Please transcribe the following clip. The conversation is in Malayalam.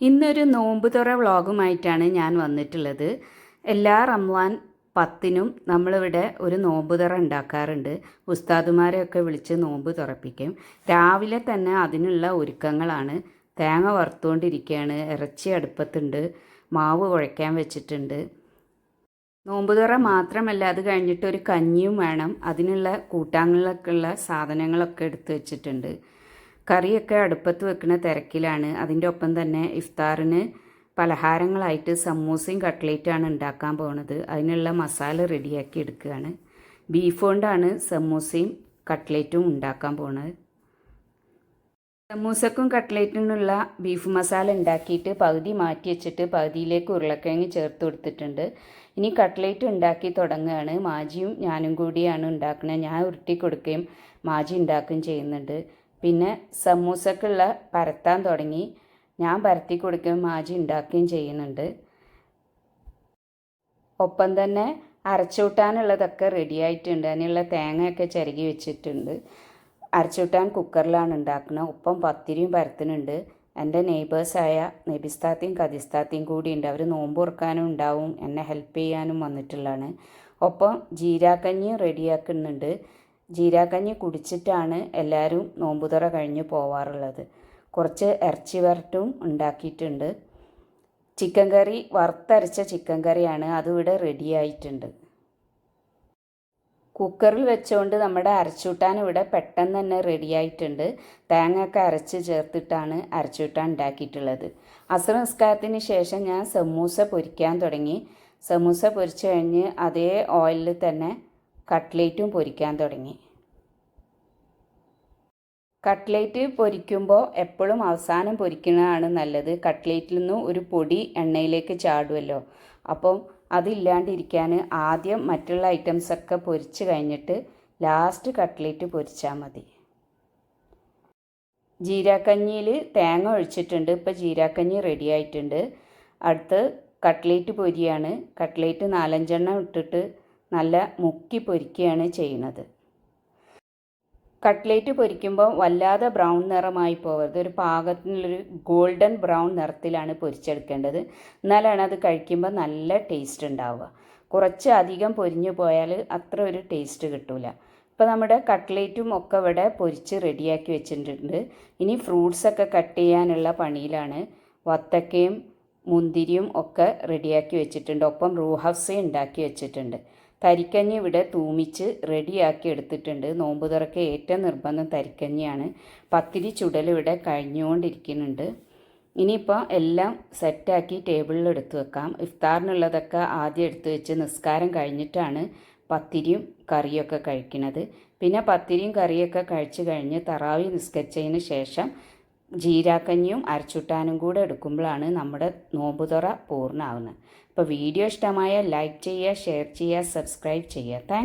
ഇന്നൊരു നോമ്പ് തുറ വ്ളോഗുമായിട്ടാണ് ഞാൻ വന്നിട്ടുള്ളത്. എല്ലാ റംവാൻ പത്തിനും നമ്മളിവിടെ ഒരു നോമ്പ് തുറ ഉണ്ടാക്കാറുണ്ട്. ഉസ്താദുമാരെയൊക്കെ വിളിച്ച് നോമ്പ് തുറപ്പിക്കും. രാവിലെ തന്നെ അതിനുള്ള ഒരുക്കങ്ങളാണ്. തേങ്ങ വറുത്തുകൊണ്ടിരിക്കുകയാണ് ഇറച്ചി അടുപ്പത്തുണ്ട്. മാവ് കുഴയ്ക്കാൻ വെച്ചിട്ടുണ്ട്. നോമ്പുതുറ മാത്രമല്ല അത് കഴിഞ്ഞിട്ട് ഒരു കഞ്ഞിയും വേണം. അതിനുള്ള കൂട്ടാങ്ങളിലൊക്കെയുള്ള സാധനങ്ങളൊക്കെ എടുത്തു വെച്ചിട്ടുണ്ട്. കറിയൊക്കെ അടുപ്പത്ത് വെക്കുന്ന തിരക്കിലാണ്. അതിന്റെ ഒപ്പം തന്നെ ഇഫ്താറിന് പലഹാരങ്ങളായിട്ട് സമൂസയും കട്ട്ലേറ്റാണ് ഉണ്ടാക്കാൻ പോകുന്നത് അതിനുള്ള മസാല റെഡിയാക്കി എടുക്കുകയാണ്. ബീഫ് കൊണ്ടാണ് സമൂസയും കട്ട്ലേറ്റും ഉണ്ടാക്കാൻ പോകുന്നത് സമൂസക്കും കട്ട്ലേറ്റിനുള്ള ബീഫ് മസാല ഉണ്ടാക്കിയിട്ട് പകുതി മാറ്റി വെച്ചിട്ട് പകുതിയിലേക്ക് ഉരുളക്കിഴങ്ങ് ചേർത്ത് കൊടുത്തിട്ടുണ്ട്. ഇനി കട്ട്ലേറ്റ് ഉണ്ടാക്കി തുടങ്ങുകയാണ്. മാജിയും ഞാനും കൂടിയാണ് ഉണ്ടാക്കുന്നത് ഞാൻ ഉരുട്ടി കൊടുക്കുകയും മാജി ഉണ്ടാക്കുകയും ചെയ്യുന്നുണ്ട്. പിന്നെ സമൂസക്കുള്ള പരത്താൻ തുടങ്ങി. ഞാൻ പരത്തി കൊടുക്കുകയും മാജി ഉണ്ടാക്കുകയും ചെയ്യുന്നുണ്ട്. ഒപ്പം തന്നെ അരച്ചൂട്ടാനുള്ളതൊക്കെ റെഡി ആയിട്ടുണ്ട്. അതിനുള്ള തേങ്ങയൊക്കെ ചിരകി വെച്ചിട്ടുണ്ട്. അരച്ചൂട്ടാൻ കുക്കറിലാണ് ഉണ്ടാക്കുന്നത്. ഒപ്പം പത്തിരിയും പരത്തിനുണ്ട് എന്റെ നെയ്ബേഴ്സായ നെബിസ്താത്തിയും കദിസ്താത്തിയും കൂടിയുണ്ട്. അവർ നോമ്പ് ഉറക്കാനും ഉണ്ടാവും. എന്നെ ഹെൽപ്പ് ചെയ്യാനും വന്നിട്ടുള്ളതാണ്. ഒപ്പം ജീരാക്കഞ്ഞിയും റെഡിയാക്കുന്നുണ്ട് ജീരാക്കഞ്ഞി കുടിച്ചിട്ടാണ് എല്ലാവരും നോമ്പുതുറ കഴിഞ്ഞ് പോവാറുള്ളത്. കുറച്ച് ഇറച്ചി വരട്ടും ഉണ്ടാക്കിയിട്ടുണ്ട്. ചിക്കൻ കറി വറുത്തരച്ച ചിക്കൻ കറിയാണ് അതിവിടെ റെഡി ആയിട്ടുണ്ട് കുക്കറിൽ വെച്ചുകൊണ്ട് നമ്മുടെ അരച്ചൂട്ടാൻ ഇവിടെ പെട്ടെന്ന് തന്നെ റെഡി ആയിട്ടുണ്ട് തേങ്ങയൊക്കെ അരച്ച് ചേർത്തിട്ടാണ് അരച്ചൂട്ടാൻ ഉണ്ടാക്കിയിട്ടുള്ളത്. അസർ നിസ്കാരത്തിന് ശേഷം ഞാൻ സമൂസ പൊരിക്കാൻ തുടങ്ങി. സമൂസ പൊരിച്ചു കഴിഞ്ഞ് അതേ ഓയിലിൽ തന്നെ കട്ട്ലേറ്റും പൊരിക്കാൻ തുടങ്ങി. കട്ട്ലേറ്റ് പൊരിക്കുമ്പോൾ എപ്പോഴും അവസാനം പൊരിക്കുന്നതാണ് നല്ലത്. കട്ട്ലേറ്റിൽ നിന്ന് ഒരു പൊടി എണ്ണയിലേക്ക് ചാടുമല്ലോ അപ്പം അതില്ലാണ്ടിരിക്കാൻ ആദ്യം മറ്റുള്ള ഐറ്റംസൊക്കെ പൊരിച്ച് കഴിഞ്ഞിട്ട് ലാസ്റ്റ് കട്ട്ലേറ്റ് പൊരിച്ചാൽ മതി. ജീരാക്കഞ്ഞിയിൽ തേങ്ങ ഒഴിച്ചിട്ടുണ്ട്. ഇപ്പോൾ ജീരാക്കഞ്ഞി റെഡി ആയിട്ടുണ്ട്. അടുത്ത് കട്ട്ലേറ്റ് പൊരിയാണ്. കട്ട്ലേറ്റ് നാലഞ്ചെണ്ണം ഇട്ടിട്ട് നല്ല മുക്കി പൊരിക്കുകയാണ് ചെയ്യുന്നത്. കട്ട്ലേറ്റ് പൊരിക്കുമ്പോൾ വല്ലാതെ ബ്രൗൺ നിറമായി പോകരുത്. ഒരു പാകത്തിനുള്ളൊരു ഗോൾഡൻ ബ്രൗൺ നിറത്തിലാണ് പൊരിച്ചെടുക്കേണ്ടത്. എന്നാലാണ് അത് കഴിക്കുമ്പോൾ നല്ല ടേസ്റ്റ് ഉണ്ടാവുക. കുറച്ച് അധികം പൊരിഞ്ഞു പോയാൽ അത്ര ഒരു ടേസ്റ്റ് കിട്ടില്ല ഇപ്പോൾ നമ്മുടെ കട്ട്ലേറ്റും ഒക്കെ ഇവിടെ പൊരിച്ച് റെഡിയാക്കി വെച്ചിട്ടുണ്ട്. ഇനി ഫ്രൂട്ട്സൊക്കെ കട്ട് ചെയ്യാനുള്ള പണിയിലാണ്. വത്തക്കയും മുന്തിരിയും ഒക്കെ റെഡിയാക്കി വെച്ചിട്ടുണ്ട്. ഒപ്പം റൂഹഫ്സയും ഉണ്ടാക്കി വെച്ചിട്ടുണ്ട്. തരിക്കഞ്ഞി ഇവിടെ തൂമിച്ച് റെഡിയാക്കി എടുത്തിട്ടുണ്ട്. നോമ്പ് തുറക്ക് ഏറ്റവും നിർബന്ധം തരിക്കഞ്ഞിയാണ്. പത്തിരി ചുടൽ ഇവിടെ കഴിഞ്ഞുകൊണ്ടിരിക്കുന്നുണ്ട്. ഇനിയിപ്പോൾ എല്ലാം സെറ്റാക്കി ടേബിളിൽ എടുത്തു വെക്കാം. ഇഫ്താറിനുള്ളതൊക്കെ ആദ്യം എടുത്തു വെച്ച് നിസ്കാരം കഴിഞ്ഞിട്ടാണ് പത്തിരിയും കറിയൊക്കെ കഴിക്കുന്നത്. പിന്നെ പത്തിരിയും കറിയൊക്കെ കഴിച്ചു കഴിഞ്ഞ് തറാവി നിസ്കരിച്ചതിന് ശേഷം ജീരാക്കഞ്ഞിയും അരച്ചുട്ടാനും കൂടെ എടുക്കുമ്പോഴാണ് നമ്മുടെ നോമ്പുതുറ പൂർണമാവുന്നത് അപ്പോൾ വീഡിയോ ഇഷ്ടമായ ലൈക്ക് ചെയ്യുക ഷെയർ ചെയ്യുക സബ്സ്ക്രൈബ് ചെയ്യുക. താങ്ക്